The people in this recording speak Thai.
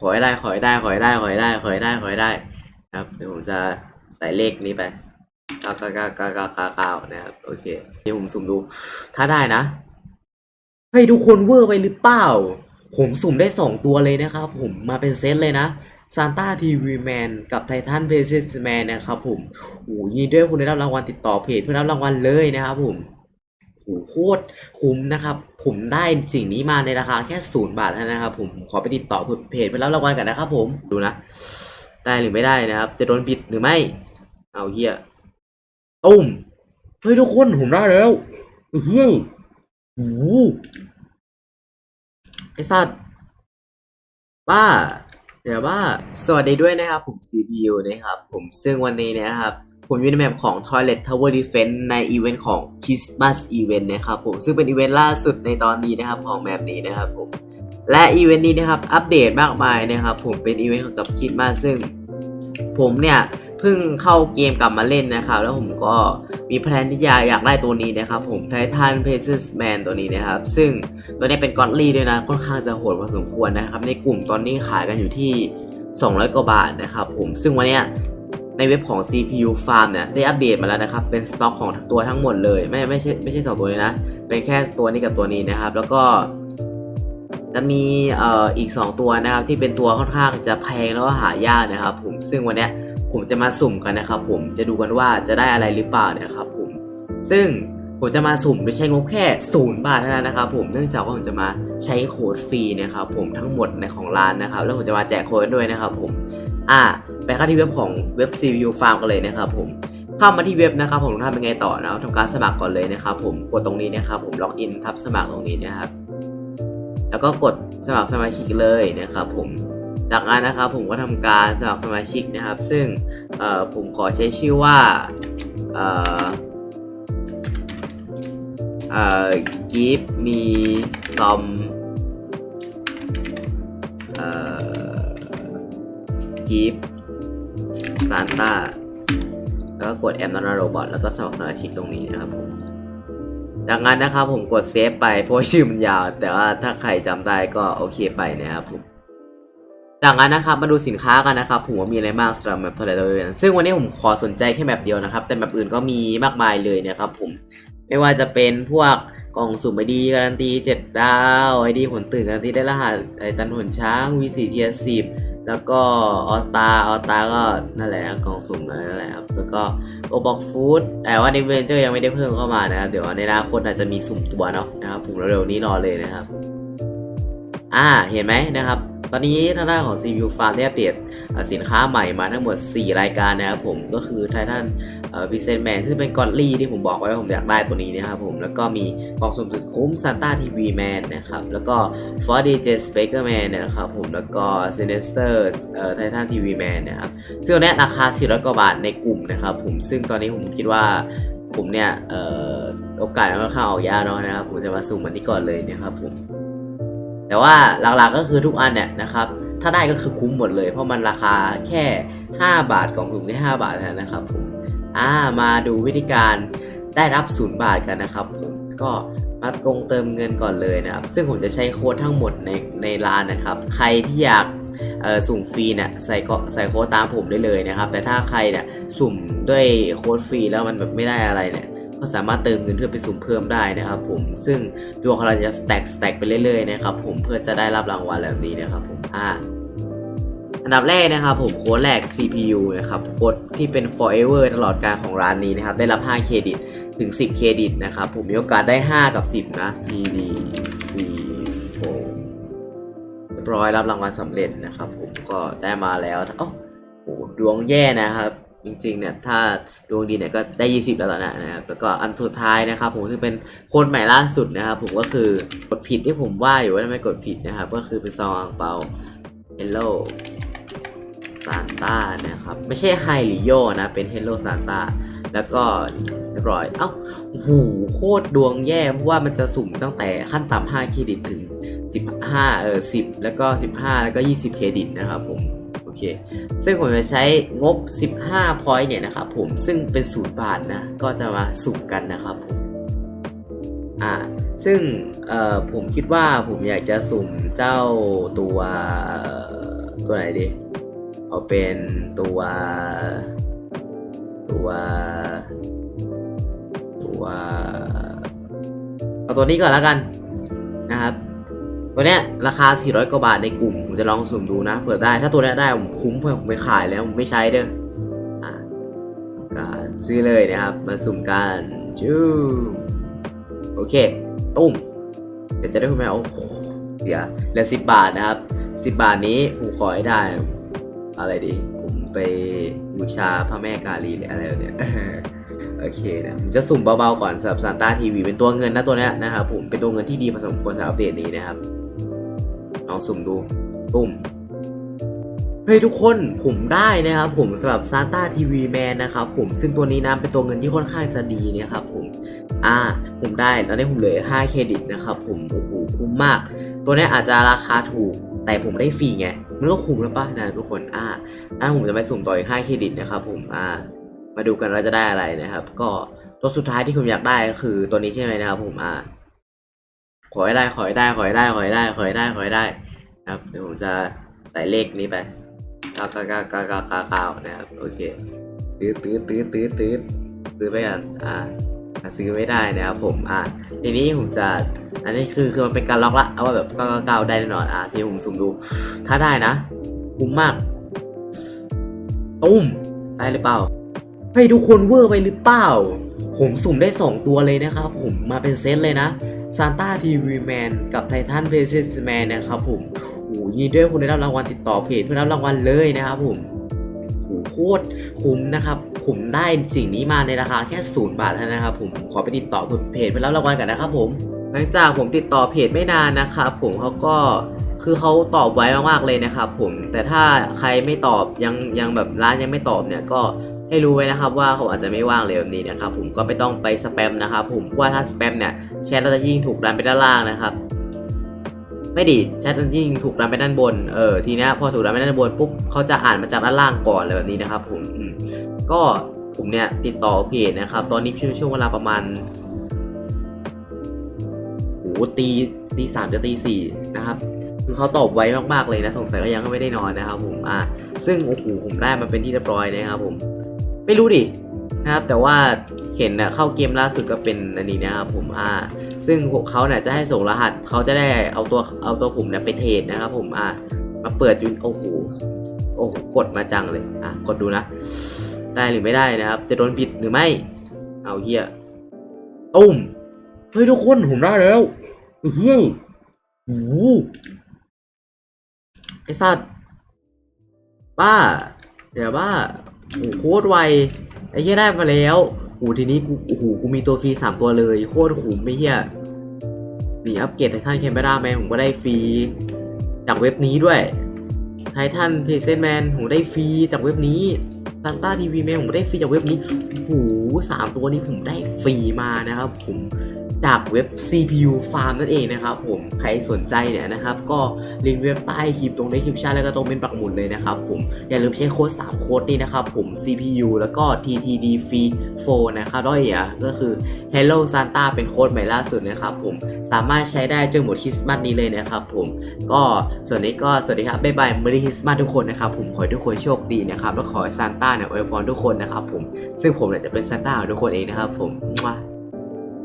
ขอให้ได้ขอให้ได้ขอให้ได้ขอให้ได้ขอให้ได้ขอให้ได้ ครับเดี๋ยวผมจะใส่เลขนี้ไปเก้าเก้าเก้าเก้าเก้าเก้าเก้านะครับโอเคเดี๋ยวผมสุ่มดู ถ้าได้นะเฮ้ยทุกคนเวอร์ไปหรือเปล่า ผมสุ่มได้สองตัวเลยนะครับ ผมมาเป็นเซตเลยนะซานต้าทีวีแมนกับไททันเพเซสแมนนะครับผมโอ้ยินดีด้วยคุณได้รับรางวัลติดต่อเพจเพื่อรับรางวัลเลยนะครับผม โอ้โคตรคุ้มนะครับ ผมได้สิ่งนี้มาในราคาแค่ศูนย์บาทเท่านั้นนะครับ ผมขอไปติดต่อเพจเพื่อรับรางวัลกันนะครับ ผมดูนะได้หรือไม่ได้นะครับ จะโดนปิดหรือไม่ เอาเฮียตุ้มเฮ้ยทุกคนผมได้แล้วเฮ้ยโอ้โหไอ้สัตว์บ้าเดี๋ยวว่าสวัสดีด้วยนะครับผม CPU นะครับผมซึ่งวันนี้เนะครับ ผมอยู่ในแมปของ Toilet Tower Defense ในอีเวนต์ของ Christmas Event นะครับผมซึ่งเป็นอีเวนต์ล่าสุดในตอนนี้นะครับของแมปนี้นะครับผมและอีเวนต์นี้นะครับอัปเดตมากมายนะครับผมเป็นอีเวนต์เกี่ยวกับคิดมาซึ่ง ผมเนี่ยเพิ่งเข้าเกมกลับมาเล่นนะครับ แล้วผมก็มีแพลนที่อยากอยากได้ตัวนี้นะครับ ผมไททันเพเซสแมนตัวนี้นะครับ ซึ่งตัวนี้เป็นกอตลี่ด้วยนะค่อนข้างจะโหดพอสมควรนะครับ ในกลุ่มตอนนี้ขายกันอยู่ที่ 200 กว่าบาทนะครับ ผมซึ่งวันนี้ ในเว็บของ CPU Farm เนี่ยได้อัปเดตมาแล้วนะครับ เป็นสต็อกของตัวทั้งหมดเลย ไม่ไม่ใช่ไม่ใช่สองตัวนี้นะ เป็นแค่ตัวนี้กับตัวนี้นะครับ แล้วก็จะมีเอ่ออีก 2 ตัวนะครับที่เป็นตัวค่อนข้างจะแพงแล้วก็หายากนะครับ ผมซึ่งวันนี้ผมจะมาสุ่มกันนะครับ ผมจะดูกันว่าจะได้อะไรหรือเปล่านะครับ ผมซึ่ง ผมจะมาสุ่มโดยใช้งบแค่ศูนย์บาทเท่านั้นนะครับผมเนื่องจากว่าผมจะมาใช้โค้ดฟรีนะครับผมทั้งหมดในของร้านนะครับ แล้วผมจะมาแจกโค้ดด้วยนะครับผมอ่าไปเข้าที่เว็บของเว็บ CPU Farm กันเลยนะครับผมเข้ามาที่เว็บนะครับผมต้องทำยังไงต่อนะครับทำการสมัครก่อนเลยนะครับผมกดตรงนี้นะครับผมล็อกอินทับสมัครตรงนี้นะครับ แล้วก็กดสมัครสมาชิกเลยนะครับผมจากนั้นนะครับผมก็ทำการสมัครสมาชิกนะครับ ซึ่งเอ่อผมขอใช้ชื่อว่าเอ่อ เอ่อ give me some เอ่อ give Santa แล้วก็กด Am not a robot แล้วก็สมัครสมาชิกตรงนี้นะครับผมจากนั้นนะครับผมกดเซฟไปเพราะชื่อมันยาว แต่ว่าถ้าใครจำได้ก็โอเคไปนะครับผมจากนั้นนะครับมาดูสินค้ากันนะครับผมว่ามีอะไรบ้างสำหรับแมปทะเลตะวันซึ่งวันนี้ผมขอสนใจแค่แมปเดียวนะครับ แต่แมปอื่นก็มีมากมายเลยนะครับผม ไม่ว่าจะเป็นพวกกล่องสุ่มไอดีการันตี 7 ดาวไอดีผลตื่นการันตีได้รหัสไอตันหนช้าง V4 เทียสิบแล้วก็ออสตาออสตาก็นั่นแหละกล่องสุ่มนั่นแหละครับแล้วก็โอบอกฟู้ดแต่ว่าในเวนเจอร์ยังไม่ได้เพิ่มเข้ามานะครับเดี๋ยวในอนาคตอาจจะมีสุ่มตัวเนาะนะครับผมเร็วๆนี้รอเลยนะครับ อ่าเห็นไหมนะครับ ตอนนี้ทางด้านของ CPU Farm ได้อัปเดตเอ่อสินค้าใหม่มาทั้งหมด 4 รายการนะครับผมก็คือ Titan เอ่อ Present Man ซึ่งเป็นกอ d ลี่ที่ผมบอกไว้ว่าผมอยากได้ตัวนี้นะครับผม แล้วก็มีกล่องสุ่มสุดคุ้ม Santa TV Man นะครับ แล้วก็ For DJ Speaker Man นะครับผม แล้วก็ Sinister เอ่อ Titan TV Man นะครับ ซึ่งตัวเนี้ยราคา 400 กว่าบาทในกลุ่มนะครับผม ซึ่งตอนนี้ผมคิดว่าผมเนี่ยออโอกาสมันค่อนข้างออกยากเนาะนะครับ ผมจะมาสุ่มมันที่ก่อนเลยนะครับผม แต่ว่าหลักๆก็คือทุกอันเนี่ยนะครับถ้าได้ก็คือคุ้มหมดเลย เพราะมันราคาแค่ 5 บาทกล่องสุ่มแค่5บาทเท่านั้นนะครับผมอ่ามาดูวิธีการได้รับศูนย์บาทกันนะครับผมก็มาตรงเติมเงินก่อนเลยนะครับ ซึ่งผมจะใช้โค้ดทั้งหมดในในร้านนะครับ ใครที่อยากสุ่มฟรีเนี่ยใส่ก็ใส่โค้ดตามผมได้เลยนะครับ แต่ถ้าใครเนี่ยสุ่มด้วยโค้ดฟรีแล้วมันแบบไม่ได้อะไรเนี่ย ก็สามารถเติมเงินเพื่อไปสุ่มเพิ่มได้นะครับ ผมซึ่งดวงของเราจะ stack stack ไปเรื่อยๆนะครับผมเพื่อจะได้รับรางวัลแบบนี้นะครับผมอ่าอันดับแรกนะครับผมโค้ดแรก CPU นะครับโค้ดที่เป็น forever ตลอดการของร้านนี้นะครับ ได้รับ 5 เครดิตถึง 10 เครดิตนะครับผมมีโอกาสได้ 5 กับ 10 นะ PD free phone เรียบร้อยรับรางวัลสำเร็จนะครับผมก็ได้มาแล้วเอ้าโหดวงแย่นะครับ จริงๆเนี่ยถ้าดวงดีเนี่ยก็ได้ 20 แล้วตอนนั้นนะครับแล้วก็อันสุดท้ายนะครับผมซึ่งเป็นโค้ดใหม่ล่าสุดนะครับผมก็คือกดผิดที่ผมว่าอยู่ว่าทำไมกดผิดนะครับก็คือเป็นซองอังเปา Hello Santa นะครับไม่ใช่ไฮหรือโยนะเป็น Hello Santa แล้วก็เรียบร้อย เอ้าโอ้โหโคตรดวงแย่เพราะว่ามันจะสุ่มตั้งแต่ขั้นต่ำ5เครดิตถึง 15 เออ 10 แล้วก็ 15 แล้วก็ 20 เครดิตนะครับผม เค ซึ่งผมจะใช้งบ 15 point เนี่ยนะครับผมซึ่งเป็นศูนย์บาทนะ ก็จะมาสุ่มกันนะครับผมอ่าซึ่งเอ่อผมคิดว่าผมอยากจะสุ่มเจ้าตัวตัวไหนดี เอาเป็นตัวตัวตัว เอาตัวนี้ก่อนแล้วกัน ตัวเนี้ยราคา 400 กว่าบาทในกลุ่ม ผมจะลองสุ่มดูนะเผื่อได้ ถ้าตัวเนี้ยได้ผมคุ้มเพื่อผมไปขายแล้ว ผมไม่ใช้เด้ออะการซื้อเลยนะครับ มาสุ่มกันจูโอเค ตุ้ม เดี๋ยวจะได้คุณแม่โอ้เดี๋ยวเหลือสิบบาทนะครับสิบบาทนี้ผมขอให้ได้ อะไรดี ผมไปบูชาพระแม่กาลีหรืออะไรเนี่ยโอเคนะผมจะสุ่มเบาๆก่อนสำหรับซานต้าทีวีเป็นตัวเงินนะตัวนี้นะครับผมเป็นตัวเงินที่ดีผสมควรสำหรับเดตนี้นะครับ ลองสุ่มดูตุ้มเฮ้ยทุกคนผมได้นะครับผมสำหรับ Santa TV Man นนะครับผมซึ่งตัวนี้นะเป็นตัวเงินที่ค่อนข้างจะดีนะครับผมอ่าผมได้ตอนนี้ผมเหลือ5เครดิตนะครับผมโอ้โหคุ้มมาก ตัวนี้อาจจะราคาถูกแต่ผมได้ฟรีไงมันก็คุ้มแล้วป่ะนะทุกคนอ่าถ้าผมจะไปสุ่มต่ออีก5เครดิตนะครับผมอ่ามาดูกันว่าจะได้อะไรนะครับ ก็ตัวสุดท้ายที่ผมอยากได้ก็คือตัวนี้ใช่ไหมนะครับผมอ่า ขอให้ได้ขอให้ได้ขอให้ได้ขอให้ได้ขอให้ได้ขอให้ได้ ครับเดี๋ยวผมจะใส่เลขนี้ไปเก้าเก้าเก้าเก้าเก้าเก้าเก้านะครับโอเคตื้อตื้อตื้อตื้อตื้อซื้อไปกันอ่าซื้อไม่ได้นะครับผมอ่าทีนี้ผมจะอันนี้คือคือมันเป็นการล็อกละเอาว่าแบบเก้าเก้าเก้าได้แน่นอนอ่าทีนี้ผมสุ่มดู ถ้าได้นะคุ้มมากตุ้มได้หรือเปล่าเฮ้ทุกคนเวอร์ไปหรือเปล่า ผมสุ่มได้2ตัวเลยนะครับผมมาเป็นเซตเลยนะ ซานต้าทีวีแมนกับไททันเพเซสแมนนะครับผมโอ้โหยินดีด้วยคุณได้รับรางวัลติดต่อเพจเพื่อรับรางวัลเลยนะครับผมโอ้โหโคตรคุ้มนะครับผมได้สิ่งนี้มาในราคาแค่ศูนย์บาทเท่านั้นนะครับผมขอไปติดต่อเพจเพื่อรับรางวัลกันนะครับผมหลังจากผมติดต่อเพจไม่นานนะครับผมเขาก็คือเขาตอบไวมากๆเลยนะครับผมแต่ถ้าใครไม่ตอบยังยังแบบร้านยังไม่ตอบเนี่ยก็ ให้รู้ไว้นะครับว่าเขาอาจจะไม่ว่างเลยแบบนี้นะครับผมก็ไม่ต้องไปสแปมนะครับผมว่าถ้าสแปมเนี่ยแชทเราจะยิ่งถูกดันไปด้านล่างนะครับ ไม่ดีแชทมันยิ่งถูกดันไปด้านบนเออทีเนี้ยพอถูกดันไปด้านบนปุ๊บเขาจะอ่านมาจากด้านล่างก่อนอะไรแบบนี้นะครับ ผมก็ผมเนี่ยติดต่อเพจนะครับ ตอนนี้ช่วงช่วงเวลาประมาณโหตีตีสามจะตีสี่นะครับคือเขาตอบไวมากๆเลยนะสงสัยก็ยังไม่ได้นอนนะครับ ผมอ่าซึ่งโอ้โหผมได้มาเป็นที่เรียบร้อยนะครับผม ไม่รู้ดินะครับ แต่ว่าเห็นนะเข้าเกมล่าสุดก็เป็นอันนี้นะครับผมอ่า ซึ่งพวกเขาเนี่ยจะให้ส่งรหัสเขาจะได้เอาตัวเอาตัวผมเนี่ยไปเทรดนะครับ ผมอะมาเปิดยูนโอ้โหโอ้โหกดมาจังเลยอะกดดูนะได้หรือไม่ได้นะครับ จะโดนปิดหรือไม่ เอาเฮียตุ้มเฮ้ยทุกคนผมได้แล้วเฮ้ยโอ้โหไอ้สัตว์บ้าเดี๋ยวบ้า โอ้โหโคตรไวไอ้เฮียได้มาแล้วโอ้โหทีนี้กูโอ้โหกูมีตัวฟรีสามตัวเลยโคตรคุ้มไม่เฮียนี่อัปเกรดไททันแคมเปราแมนผมก็ได้ฟรีจากเว็บนี้ด้วยไททันเพเซนแมนผมได้ฟรีจากเว็บนี้ซันต้าทีวีแมนผมได้ฟรีจากเว็บนี้โอ้โหสามตัวนี้ผมได้ฟรีมานะครับผม จากเว็บ CPU Farm นั่นเองนะครับผมใครสนใจเนี่ยนะครับก็ลิงก์เว็บใต้คลิปตรงในคลิปชั่นแล้วก็ตรงเป็นปักหมุดเลยนะครับผมอย่าลืมใช้โค้ด3โค้ดนี้นะครับผม CPU แล้วก็ TTD Free 4นะครับด้วยอะก็คือ Hello Santa เป็นโค้ดใหม่ล่าสุดนะครับผมสามารถใช้ได้จนหมดคริสต์มาสนี้เลยนะครับผมก็ส่วนนี้ก็สวัสดีครับบ๊ายบายมรีคริสต์มาสทุกคนนะครับผมขอให้ทุกคนโชคดีนะครับแล้วขอให้ซานต้าเนี่ยอวยพรทุกคนนะครับผมซึ่งผมเนี่ยจะเป็นซานต้าของทุกคนเองนะครับผม